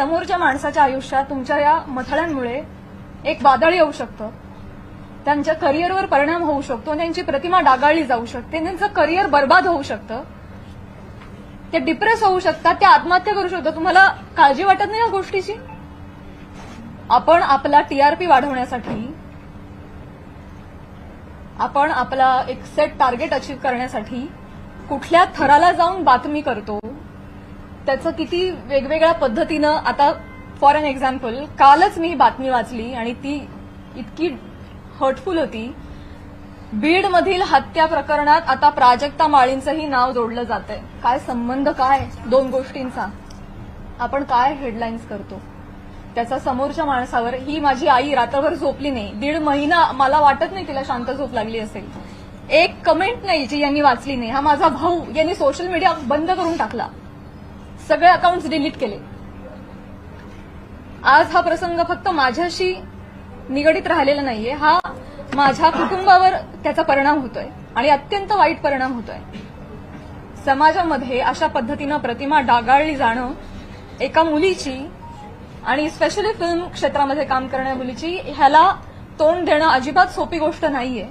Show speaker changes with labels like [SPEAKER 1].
[SPEAKER 1] समोरच्या माणसाच्या आयुष्यात तुमच्या या मथळ्यांमुळे एक वादळ येऊ शकतं. त्यांच्या करिअरवर परिणाम होऊ शकतो. त्यांची प्रतिमा डागाळली जाऊ शकते. त्यांचं करिअर बर्बाद होऊ शकतं. ते डिप्रेस होऊ शकतात. ते आत्महत्या करू शकतात. तुम्हाला काळजी वाटत नाही या गोष्टीची? आपण आपला टीआरपी वाढवण्यासाठी आपण आपला एक सेट टार्गेट अचीव्ह करण्यासाठी कुठल्या थराला जाऊन बातमी करतो? त्याचं किती वेगवेगळ्या पद्धतीनं आता फॉर अन एक्झाम्पल कालच मी बातमी वाचली आणि ती इतकी हर्टफुल होती. बीडमधील हत्या प्रकरणात आता प्राजक्ता माळींचंही नाव जोडलं जात आहे काय संबंध काय दोन गोष्टींचा? आपण काय हेडलाईन्स करतो? त्याचा समोरच्या माणसावर ही माझी आई रात्रभर झोपली नाही. दीड महिना मला वाटत नाही तिला शांत झोप लागली असेल. एक कमेंट नाही जी यांनी वाचली नाही. हा माझा भाऊ यांनी सोशल मीडिया बंद करून टाकला. सगळे अकाउंट्स डिलीट केले. आज हा प्रसंग फक्त माझ्याशी निगडीत राहिलेला नाहीये. हा माझ्या कुटुंबावर त्याचा परिणाम होतोय आणि अत्यंत वाईट परिणाम होतोय. समाजामध्ये अशा पद्धतीनं प्रतिमा डागाळली जाणं एका मुलीची आणि स्पेशली फिल्म क्षेत्रामध्ये काम करणाऱ्या मुलीची ह्याला तोंड देणं अजिबात सोपी गोष्ट नाहीये.